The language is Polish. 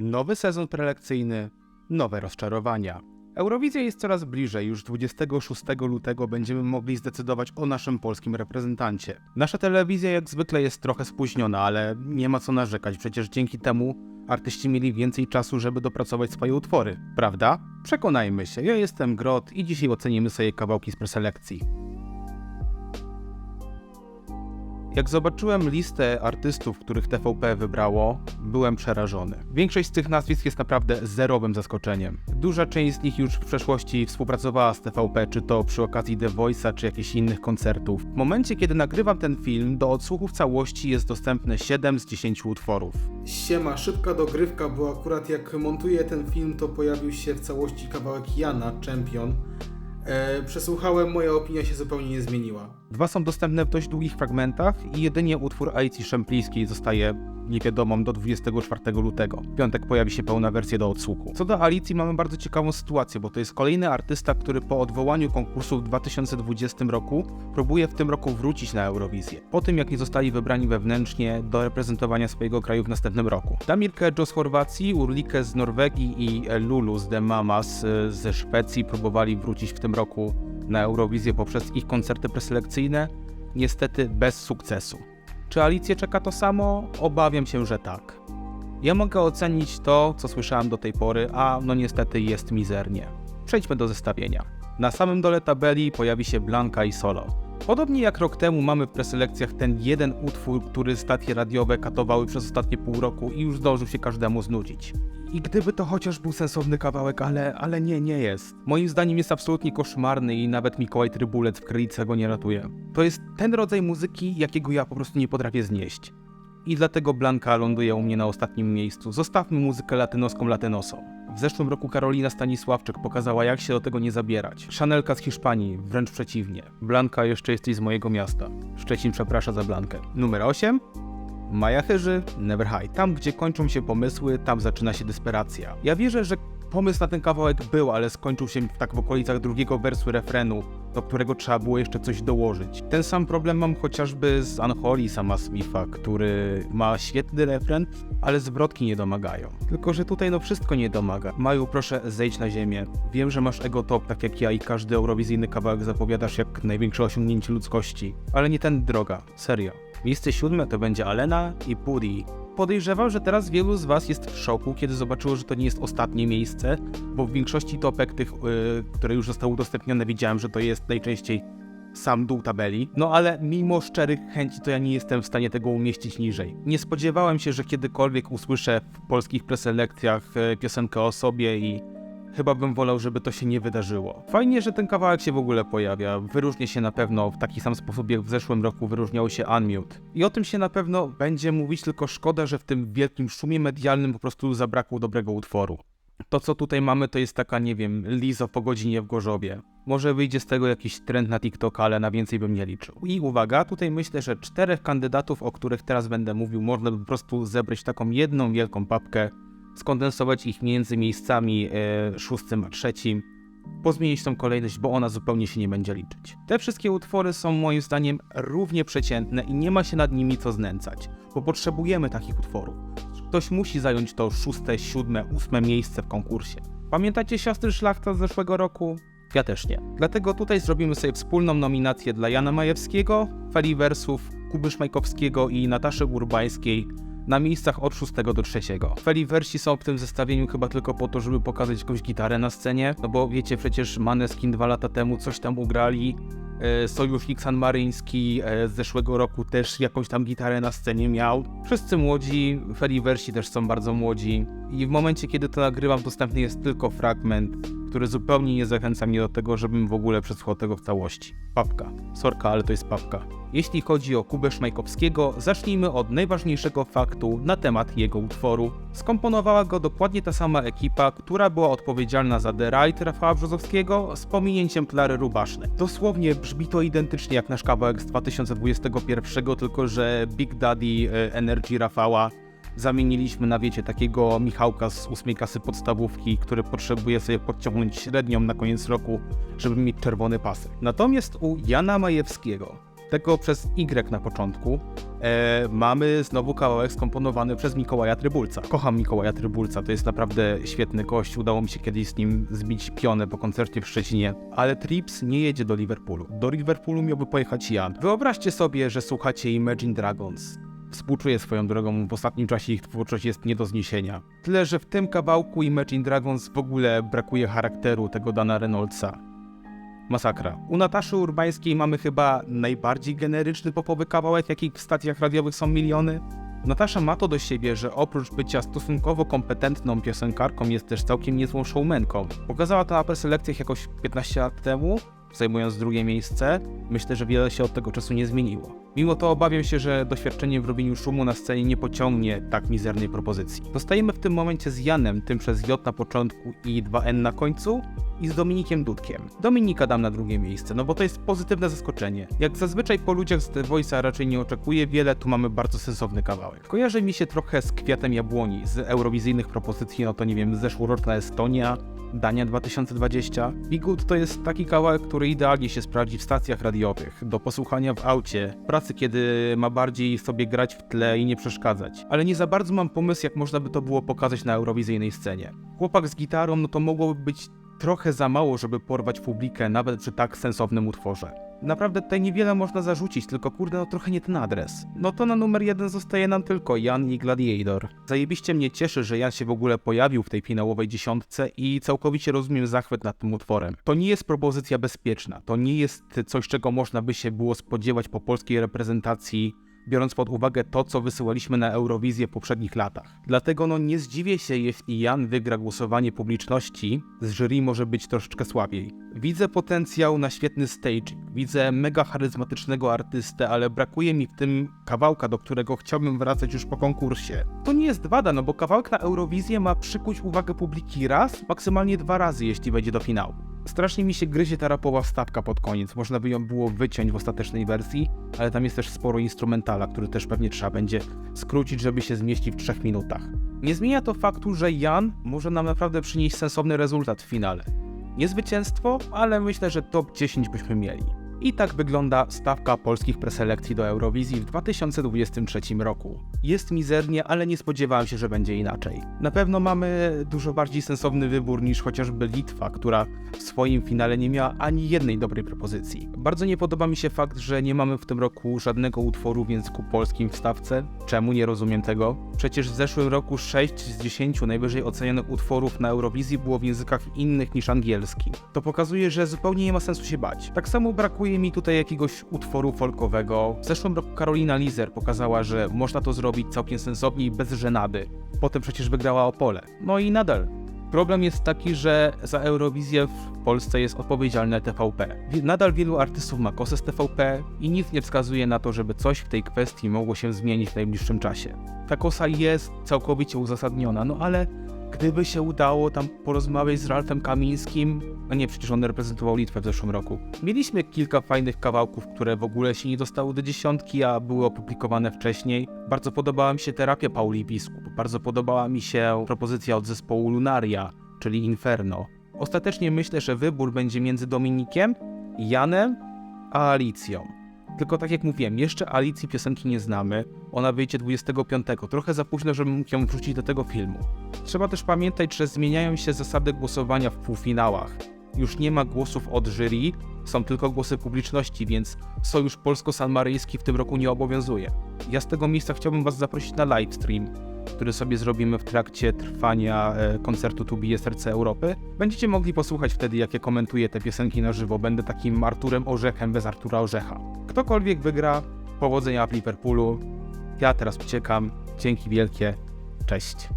Nowy sezon prelekcyjny, nowe rozczarowania. Eurowizja jest coraz bliżej, już 26 lutego będziemy mogli zdecydować o naszym polskim reprezentancie. Nasza telewizja jak zwykle jest trochę spóźniona, ale nie ma co narzekać, przecież dzięki temu artyści mieli więcej czasu, żeby dopracować swoje utwory, prawda? Przekonajmy się, ja jestem Grot i dzisiaj ocenimy sobie kawałki z preselekcji. Jak zobaczyłem listę artystów, których TVP wybrało, byłem przerażony. Większość z tych nazwisk jest naprawdę zerowym zaskoczeniem. Duża część z nich już w przeszłości współpracowała z TVP, czy to przy okazji The Voice'a, czy jakichś innych koncertów. W momencie, kiedy nagrywam ten film, do odsłuchu w całości jest dostępne 7 z 10 utworów. Siema, szybka dogrywka, bo akurat jak montuję ten film, to pojawił się w całości kawałek Jana, Champion. E, przesłuchałem, moja opinia się zupełnie nie zmieniła. Dwa są dostępne w dość długich fragmentach i jedynie utwór Alicji Szemplińskiej zostaje niewiadomą do 24 lutego. W piątek pojawi się pełna wersja do odsłuchu. Co do Alicji mamy bardzo ciekawą sytuację, bo to jest kolejny artysta, który po odwołaniu konkursu w 2020 roku próbuje w tym roku wrócić na Eurowizję. Po tym jak nie zostali wybrani wewnętrznie do reprezentowania swojego kraju w następnym roku. Damir Kedjo z Chorwacji, Urlike z Norwegii i Lulu z The Mamas y, ze Szwecji próbowali wrócić w tym roku na Eurowizję poprzez ich koncerty preselekcyjne, niestety bez sukcesu. Czy Alicję czeka to samo? Obawiam się, że tak. Ja mogę ocenić to, co słyszałem do tej pory, a no niestety jest mizernie. Przejdźmy do zestawienia. Na samym dole tabeli pojawi się Blanka i Solo. Podobnie jak rok temu mamy w preselekcjach ten jeden utwór, który stacje radiowe katowały przez ostatnie pół roku i już zdążył się każdemu znudzić. I gdyby to chociaż był sensowny kawałek, ale, ale nie, nie jest. Moim zdaniem jest absolutnie koszmarny i nawet Mikołaj Trybulec w kryjce go nie ratuje. To jest ten rodzaj muzyki, jakiego ja po prostu nie potrafię znieść. I dlatego Blanka ląduje u mnie na ostatnim miejscu. Zostawmy muzykę latynoską latynosą. W zeszłym roku Karolina Stanisławczyk pokazała, jak się do tego nie zabierać. Szanelka z Hiszpanii, wręcz przeciwnie. Blanka, jeszcze jesteś z mojego miasta. Szczecin przeprasza za Blankę. Numer 8. Maja Chyży, Never High. Tam, gdzie kończą się pomysły, tam zaczyna się desperacja. Ja wierzę, że pomysł na ten kawałek był, ale skończył się tak w okolicach drugiego wersu refrenu, do którego trzeba było jeszcze coś dołożyć. Ten sam problem mam chociażby z Unholy sama Smitha, który ma świetny refren, ale zwrotki nie domagają. Tylko, że tutaj no wszystko nie domaga. Maju, proszę zejdź na ziemię. Wiem, że masz ego top, tak jak ja i każdy eurowizyjny kawałek zapowiadasz jak największe osiągnięcie ludzkości. Ale nie ten droga, serio. Miejsce siódme to będzie Alena i Pudi. Podejrzewam, że teraz wielu z Was jest w szoku, kiedy zobaczyło, że to nie jest ostatnie miejsce, bo w większości topek tych, yy, które już zostały udostępnione, widziałem, że to jest najczęściej sam dół tabeli. No ale mimo szczerych chęci, to ja nie jestem w stanie tego umieścić niżej. Nie spodziewałem się, że kiedykolwiek usłyszę w polskich preselekcjach yy, piosenkę o sobie i Chyba bym wolał, żeby to się nie wydarzyło. Fajnie, że ten kawałek się w ogóle pojawia. Wyróżnia się na pewno w taki sam sposób, jak w zeszłym roku wyróżniał się Unmute. I o tym się na pewno będzie mówić, tylko szkoda, że w tym wielkim szumie medialnym po prostu zabrakło dobrego utworu. To, co tutaj mamy, to jest taka, nie wiem, Lizo po godzinie w Gorzowie. Może wyjdzie z tego jakiś trend na TikTok, ale na więcej bym nie liczył. I uwaga, tutaj myślę, że czterech kandydatów, o których teraz będę mówił, można by po prostu zebrać taką jedną wielką papkę skondensować ich między miejscami e, szóstym a trzecim, pozmienić tą kolejność, bo ona zupełnie się nie będzie liczyć. Te wszystkie utwory są moim zdaniem równie przeciętne i nie ma się nad nimi co znęcać, bo potrzebujemy takich utworów. Ktoś musi zająć to szóste, siódme, ósme miejsce w konkursie. Pamiętacie siostry Szlachta z zeszłego roku? Ja też nie. Dlatego tutaj zrobimy sobie wspólną nominację dla Jana Majewskiego, Feliwersów, Kuby Szmajkowskiego i Nataszy Urbańskiej na miejscach od 6 do 3. Feliwersi są w tym zestawieniu chyba tylko po to, żeby pokazać jakąś gitarę na scenie, no bo wiecie, przecież Maneskin dwa lata temu coś tam ugrali, e, Sojusznik San Maryński e, z zeszłego roku też jakąś tam gitarę na scenie miał. Wszyscy młodzi, Feliwersi też są bardzo młodzi i w momencie, kiedy to nagrywam, dostępny jest tylko fragment, który zupełnie nie zachęca mnie do tego, żebym w ogóle przesłuchał tego w całości. Papka. Sorka, ale to jest papka. Jeśli chodzi o Kubę Szmajkowskiego, zacznijmy od najważniejszego faktu na temat jego utworu. Skomponowała go dokładnie ta sama ekipa, która była odpowiedzialna za The Ride Rafała Brzozowskiego z pominięciem Klary Rubasznej. Dosłownie brzmi to identycznie jak nasz kawałek z 2021, tylko że Big Daddy e, Energy Rafała zamieniliśmy na wiecie takiego Michałka z ósmej klasy podstawówki, który potrzebuje sobie podciągnąć średnią na koniec roku, żeby mieć czerwony pasek. Natomiast u Jana Majewskiego tego przez Y na początku, e, mamy znowu kawałek skomponowany przez Mikołaja Trybulca. Kocham Mikołaja Trybulca, to jest naprawdę świetny gość. Udało mi się kiedyś z nim zbić pionę po koncercie w Szczecinie. Ale Trips nie jedzie do Liverpoolu. Do Liverpoolu miałby pojechać Jan. Wyobraźcie sobie, że słuchacie Imagine Dragons. Współczuję swoją drogą, w ostatnim czasie ich twórczość jest nie do zniesienia. Tyle, że w tym kawałku Imagine Dragons w ogóle brakuje charakteru tego Dana Reynoldsa. Masakra. U Nataszy Urbańskiej mamy chyba najbardziej generyczny popowy kawałek, jakich w stacjach radiowych są miliony. Natasza ma to do siebie, że oprócz bycia stosunkowo kompetentną piosenkarką, jest też całkiem niezłą showmanką. Pokazała to na preselekcjach jakoś 15 lat temu, zajmując drugie miejsce. Myślę, że wiele się od tego czasu nie zmieniło. Mimo to obawiam się, że doświadczenie w robieniu szumu na scenie nie pociągnie tak mizernej propozycji. Zostajemy w tym momencie z Janem, tym przez J na początku i 2N na końcu, i z Dominikiem Dudkiem. Dominika dam na drugie miejsce, no bo to jest pozytywne zaskoczenie. Jak zazwyczaj po ludziach z The Voice'a raczej nie oczekuję wiele, tu mamy bardzo sensowny kawałek. Kojarzy mi się trochę z Kwiatem Jabłoni, z eurowizyjnych propozycji, no to nie wiem, zeszłoroczna Estonia, Dania 2020. Bigut to jest taki kawałek, który idealnie się sprawdzi w stacjach radiowych, do posłuchania w aucie, w kiedy ma bardziej sobie grać w tle i nie przeszkadzać. Ale nie za bardzo mam pomysł, jak można by to było pokazać na eurowizyjnej scenie. Chłopak z gitarą, no to mogłoby być trochę za mało, żeby porwać publikę nawet przy tak sensownym utworze. Naprawdę tutaj niewiele można zarzucić, tylko kurde, no trochę nie ten adres. No to na numer jeden zostaje nam tylko Jan i Gladiator. Zajebiście mnie cieszy, że Jan się w ogóle pojawił w tej finałowej dziesiątce i całkowicie rozumiem zachwyt nad tym utworem. To nie jest propozycja bezpieczna, to nie jest coś, czego można by się było spodziewać po polskiej reprezentacji biorąc pod uwagę to, co wysyłaliśmy na Eurowizję w poprzednich latach. Dlatego no nie zdziwię się, jeśli Jan wygra głosowanie publiczności, z jury może być troszeczkę słabiej. Widzę potencjał na świetny stage, widzę mega charyzmatycznego artystę, ale brakuje mi w tym kawałka, do którego chciałbym wracać już po konkursie. To nie jest wada, no bo kawałek na Eurowizję ma przykuć uwagę publiki raz, maksymalnie dwa razy, jeśli wejdzie do finału. Strasznie mi się gryzie ta rapowa wstawka pod koniec. Można by ją było wyciąć w ostatecznej wersji, ale tam jest też sporo instrumentala, który też pewnie trzeba będzie skrócić, żeby się zmieścić w trzech minutach. Nie zmienia to faktu, że Jan może nam naprawdę przynieść sensowny rezultat w finale. Nie zwycięstwo, ale myślę, że top 10 byśmy mieli. I tak wygląda stawka polskich preselekcji do Eurowizji w 2023 roku. Jest mizernie, ale nie spodziewałem się, że będzie inaczej. Na pewno mamy dużo bardziej sensowny wybór niż chociażby Litwa, która w swoim finale nie miała ani jednej dobrej propozycji. Bardzo nie podoba mi się fakt, że nie mamy w tym roku żadnego utworu w języku polskim w stawce. Czemu nie rozumiem tego? Przecież w zeszłym roku 6 z 10 najwyżej ocenionych utworów na Eurowizji było w językach innych niż angielski. To pokazuje, że zupełnie nie ma sensu się bać. Tak samo brakuje mi tutaj jakiegoś utworu folkowego. W zeszłym roku Karolina Lizer pokazała, że można to zrobić całkiem sensownie i bez żenady. Potem przecież wygrała Opole. No i nadal. Problem jest taki, że za Eurowizję w Polsce jest odpowiedzialne TVP. Nadal wielu artystów ma kosę z TVP i nic nie wskazuje na to, żeby coś w tej kwestii mogło się zmienić w najbliższym czasie. Ta kosa jest całkowicie uzasadniona, no ale gdyby się udało tam porozmawiać z Ralfem Kamińskim, no nie, przecież on reprezentował Litwę w zeszłym roku. Mieliśmy kilka fajnych kawałków, które w ogóle się nie dostały do dziesiątki, a były opublikowane wcześniej. Bardzo podobała mi się terapia Pauli Biskup, bardzo podobała mi się propozycja od zespołu Lunaria, czyli Inferno. Ostatecznie myślę, że wybór będzie między Dominikiem, Janem a Alicją. Tylko tak jak mówiłem, jeszcze Alicji piosenki nie znamy. Ona wyjdzie 25. Trochę za późno, żebym mógł ją wrzucić do tego filmu. Trzeba też pamiętać, że zmieniają się zasady głosowania w półfinałach. Już nie ma głosów od jury, są tylko głosy publiczności, więc Sojusz Polsko-Sanmaryjski w tym roku nie obowiązuje. Ja z tego miejsca chciałbym Was zaprosić na livestream, który sobie zrobimy w trakcie trwania e, koncertu Tu bije serce Europy. Będziecie mogli posłuchać wtedy, jak ja komentuję te piosenki na żywo. Będę takim Arturem Orzechem bez Artura Orzecha. Ktokolwiek wygra, powodzenia w Liverpoolu. Ja teraz uciekam. Dzięki wielkie. Cześć.